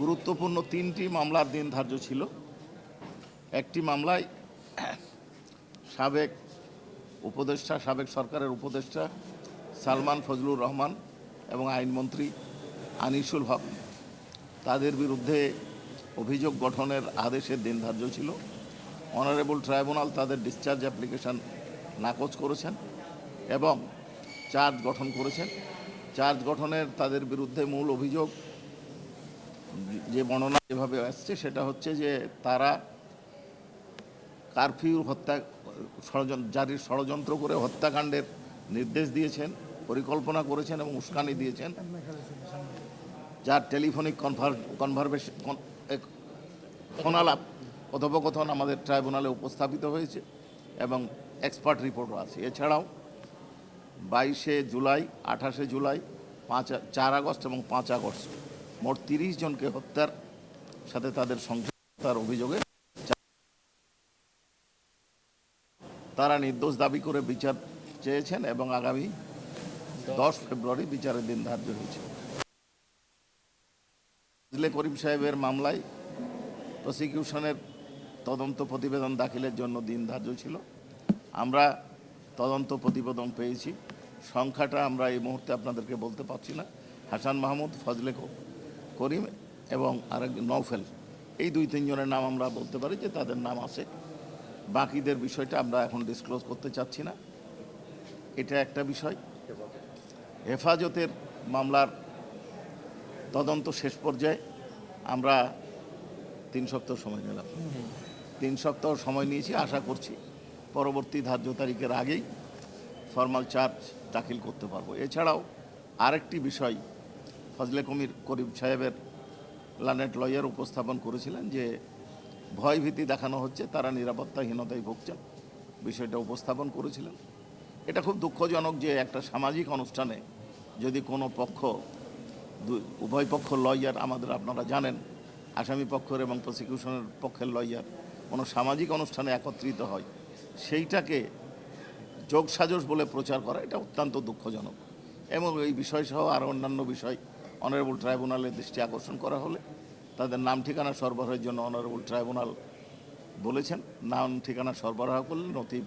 গুরুত্বপূর্ণ তিনটি মামলার দিন ধার্য ছিল। একটি মামলায় সাবেক উপদেষ্টা, সাবেক সরকারের উপদেষ্টা সালমান ফজলুর রহমান এবং আইনমন্ত্রী আনিসুল হক তাদের বিরুদ্ধে অভিযোগ গঠনের আদেশের দিন ধার্য ছিল। অনারেবল ট্রাইব্যুনাল তাদের ডিসচার্জ অ্যাপ্লিকেশন নাকচ করেছেন এবং চার্জ গঠন করেছেন। চার্জ গঠনের তাদের বিরুদ্ধে মূল অভিযোগ যে বর্ণনা যেভাবে আসছে, সেটা হচ্ছে যে তারা কারফিউ হত্যা ষড়যন্ত্র জারির ষড়যন্ত্র করে হত্যাকাণ্ডের নির্দেশ দিয়েছেন, পরিকল্পনা করেছেন এবং উস্কানি দিয়েছেন। যার টেলিফোনিক কনভার, কনভারভেশন ফোনালাপ কথোপকথন আমাদের ট্রাইব্যুনালে উপস্থাপিত হয়েছে এবং এক্সপার্ট রিপোর্টও আছে। এছাড়াও বাইশে জুলাই, আঠাশে জুলাই, পাঁচ, চার আগস্ট এবং পাঁচ আগস্ট মোট তিরিশ জনকে হত্যার সাথে তাদের সংশ্লিষ্টতার অভিযোগে তারা নির্দোষ দাবি করে বিচার চেয়েছেন এবং আগামী দশ ফেব্রুয়ারি বিচারের দিন ধার্য হয়েছে। ফজলে করিম সাহেবের মামলায় প্রসিকিউশনের তদন্ত প্রতিবেদন দাখিলের জন্য দিন ধার্য ছিল। আমরা তদন্ত প্রতিবেদন পেয়েছি। সংখ্যাটা আমরা এই মুহূর্তে আপনাদেরকে বলতে পারছি না। হাসান মাহমুদ, ফজলে করিম এবং আরেক নৌফেল এই দুই তিনজনের নাম আমরা বলতে পারি যে তাদের নাম আছে। বাকিদের বিষয়টা আমরা এখন ডিসক্লোজ করতে চাচ্ছি না। এটা একটা বিষয়। হেফাজতের মামলার তদন্ত শেষ পর্যায়ে আমরা তিন সপ্তাহ সময় নিলাম। তিন সপ্তাহ সময় নিয়েছি, আশা করছি পরবর্তী ধার্য তারিখের আগেই ফর্মাল চার্জ দাখিল করতে পারব। এছাড়াও আরেকটি বিষয় ফজলে কমির করিম সাহেবের লানেট লয়ার উপস্থাপন করেছিলেন যে ভয়ভীতি দেখানো হচ্ছে, তারা নিরাপত্তাহীনতায় ভুগছেন, বিষয়টা উপস্থাপন করেছিলেন। এটা খুব দুঃখজনক যে একটা সামাজিক অনুষ্ঠানে যদি কোনো পক্ষ উভয় পক্ষ লয়ার, আমাদের আপনারা জানেন, আসামি পক্ষের এবং প্রসিকিউশনের পক্ষের লয়ার, কোনো সামাজিক অনুষ্ঠানে একত্রিত হয়, সেইটাকে যোগসাজশ বলে প্রচার করা, এটা অত্যন্ত দুঃখজনক। এবং এই বিষয় সহ আরও অন্যান্য বিষয় অনারেবল ট্রাইব্যুনালের দৃষ্টি আকর্ষণ করা হলে তাদের নাম ঠিকানা সরবরাহের জন্য অনারেবল ট্রাইব্যুনাল বলেছেন। নাম ঠিকানা সরবরাহ করলে নথি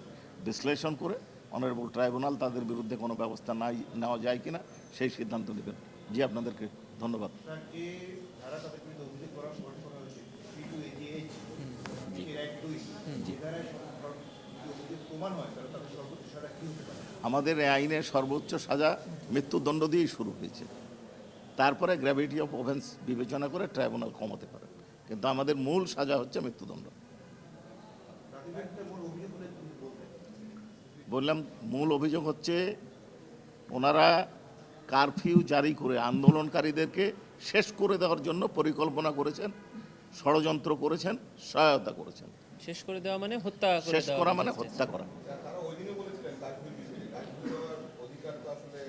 বিশ্লেষণ করে অনারেবল ট্রাইব্যুনাল তাদের বিরুদ্ধে কোনো ব্যবস্থা নাই নেওয়া যায় কিনা সেই সিদ্ধান্ত নেবেন। জি আপনাদেরকে ধন্যবাদ। হয়? আমাদের এই আইনের সর্বোচ্চ সাজা মৃত্যুদণ্ড দিয়েই শুরু হয়েছে। তারপরে গ্র্যাভিটি অফ ওভেন্স বিবেচনা করে ট্রাইব্যুনাল কমাতে পারে। কিন্তু আমাদের মূল সাজা হচ্ছে মৃত্যুদণ্ড। বললাম মূল অভিযোগ হচ্ছে ওনারা কারফিউ জারি করে আন্দোলনকারীদেরকে শেষ করে দেওয়ার জন্য পরিকল্পনা করেছেন ষড়যন্ত্র করেছেন সহায়তা করেছেন। শেষ করে দেওয়া মানে হত্যা শেষ করা মানে হত্যা করা তারা ওই দিনও বলেছিলেন কাশ্মীর বিষয়ে কাশ্মীর দেওয়ার অধিকার তো আসলে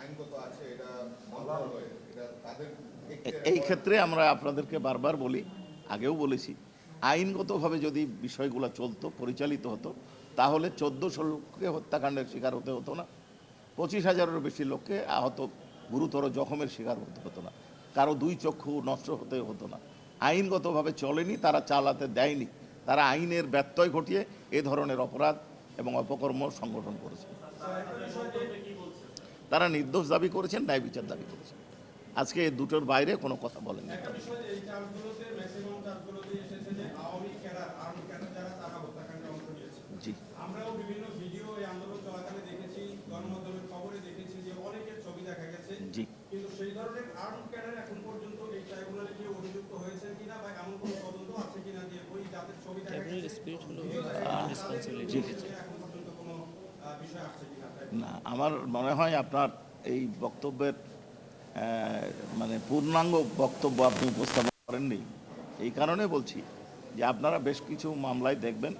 আইনগত আছে এটা মন্ত্রণালয়ের এটা তাদের এ- এই ক্ষেত্রে আমরা আপনাদেরকে বারবার বলি, আগেও বলেছি, আইনগতভাবে যদি বিষয়গুলো চলতো, পরিচালিত হতো, তাহলে চোদ্দোশো লোককে হত্যাকাণ্ডের শিকার হতে হতো না। পঁচিশ হাজারেরও বেশি লোককে আহত, গুরুতর জখমের শিকার হতে হতো না। কারও দুই চক্ষু নষ্ট হতে হতো না। আইনগতভাবে চলেনি, তারা চালাতে দেয়নি। তারা আইনের ব্যত্যয় ঘটিয়ে এ ধরনের অপরাধ এবং অপকর্ম সংগঠন করেছে। তারা নির্দোষ দাবি করেছেন, ন্যায় বিচার দাবি করেছেন। আজকে এই দুটোর বাইরে কোনো কথা নিয়েছে। জি। আমরাও বিভিন্ন ভিডিও এই আন্দোলন চলাকালে দেখেছি গণমাধ্যমের খবরে দেখেছি যে অনেকের ছবি দেখা গেছে। জি। কিন্তু সেই ধরনের আর্ম ক্যাডার এখন পর্যন্ত এই ট্রাইব্যুনালে কেউ অভিযুক্ত হয়েছে কিনা বা এমন কোনো তদন্ত আছে কিনা যে ওই যাদের ছবি দেখা গেছে স্পিরিট হলো তাদের রেসপন্সিবিলিটি বিরুদ্ধে এখন পর্যন্ত কোনো বিষয় আসছে কিনা। না আমার মনে হয় আপনার এই বক্তব্যের মানে পূর্ণাঙ্গ বক্তব্য আপনি উপস্থাপন করেননি। এই কারণে বলছি যে আপনারা বেশ কিছু মামলায় দেখবেন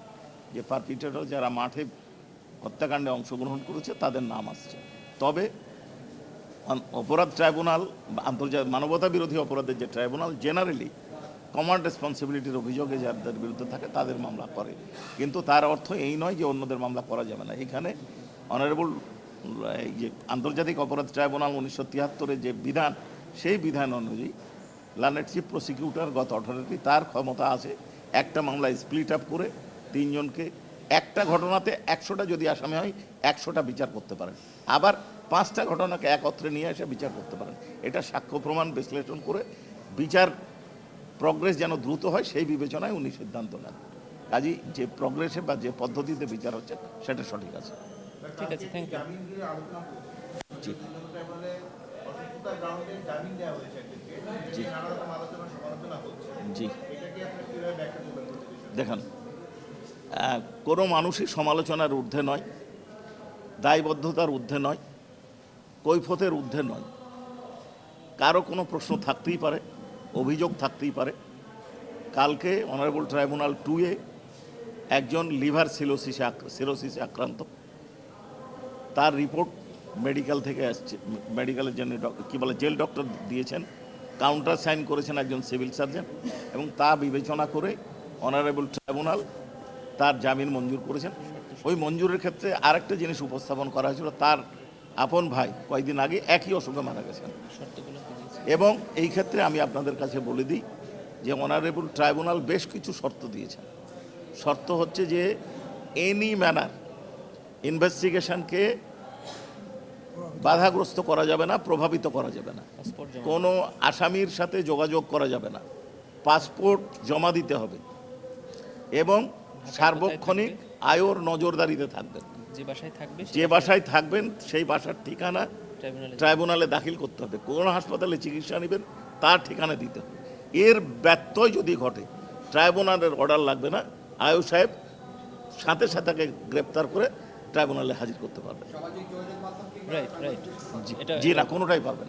যে পারপিটেটর যারা মাঠে হত্যাকাণ্ডে অংশগ্রহণ করেছে, তাদের নাম আসছে। তবে অপরাধ ট্রাইব্যুনাল আন্তর্জাতিক মানবতা বিরোধী অপরাধের যে ট্রাইব্যুনাল জেনারেলি কমান্ড রেসপন্সিবিলিটির অভিযোগে যাদের বিরুদ্ধে থাকে, তাদের মামলা করে। কিন্তু তার অর্থ এই নয় যে অন্যদের মামলা করা যাবে না। এখানে অনারেবল যে আন্তর্জাতিক অপরাধ ট্রাইব্যুনাল উনিশশো তিয়াত্তরের যে বিধান, সেই বিধান অনুযায়ী লানেট চিফ প্রসিকিউটর গত অথরিটি তার ক্ষমতা আছে একটা মামলায় স্প্লিট আপ করে তিনজনকে একটা ঘটনাতে একশোটা যদি আসামি হয়, একশোটা বিচার করতে পারেন। আবার পাঁচটা ঘটনাকে একত্রে নিয়ে এসে বিচার করতে পারেন। এটা সাক্ষ্য প্রমাণ বিশ্লেষণ করে বিচার প্রগ্রেস যেন দ্রুত হয়, সেই বিবেচনায় উনি সিদ্ধান্ত নেন। কাজী যে প্রগ্রেসে বা যে পদ্ধতিতে বিচার হচ্ছে, সেটা সঠিক আছে। ঠিক আছে থ্যাংক ইউ জি। জি। দেখেন কোনো মানুষই সমালোচনার ঊর্ধ্বে নয়, দায়বদ্ধতার ঊর্ধ্বে নয়, কৈফতের ঊর্ধ্বে নয়। কারও কোনো প্রশ্ন থাকতেই পারে, অভিযোগ থাকতেই পারে। কালকে অনারেবল ট্রাইব্যুনাল টুয়ে একজন লিভার সিলোসিসে সিরোসিসে আক্রান্ত। তার রিপোর্ট মেডিকেল থেকে আসছে মেডিকেলের জন্য কি বলে জেল ডক্টর দিয়েছেন কাউন্টার সাইন করেছেন একজন সিভিল সার্জন এবং তা বিবেচনা করে অনারেবল ট্রাইব্যুনাল তার জামিন মঞ্জুর করেছেন ওই মঞ্জুরের ক্ষেত্রে আরেকটা জিনিস উপস্থাপন করা হয়েছিল, তার আপন ভাই কয়েকদিন আগে একই অসুখে মারা গেছেন? এবং এই ক্ষেত্রে আমি আপনাদের কাছে বলে দিই যে অনারেবল ট্রাইব্যুনাল বেশ কিছু শর্ত দিয়েছেন শর্ত হচ্ছে যে এনি ম্যানার ইনভেস্টিগেশনকে বাধাগ্রস্ত করা যাবে না প্রভাবিত করা যাবে না। কোনো আসামির সাথে যোগাযোগ করা যাবে না। পাসপোর্ট জমা দিতে হবে এবং সার্বক্ষণিক আয়োর নজরদারিতে থাকবেন। যে বাসায় থাকবেন সেই বাসার ঠিকানা ট্রাইব্যুনালে। ট্রাইব্যুনালে দাখিল করতে হবে। কোন হাসপাতালে চিকিৎসা নেবেন তার ঠিকানা দিতে হবে। এর ব্যত্যয় যদি ঘটে ট্রাইব্যুনালের অর্ডার লাগবে না। আয়ু সাহেব সাথে সাথে গ্রেপ্তার করে ট্রাইব্যুনালে হাজির করতে পারবে রাইট রাইট জি। না কোনোটাই পারবেন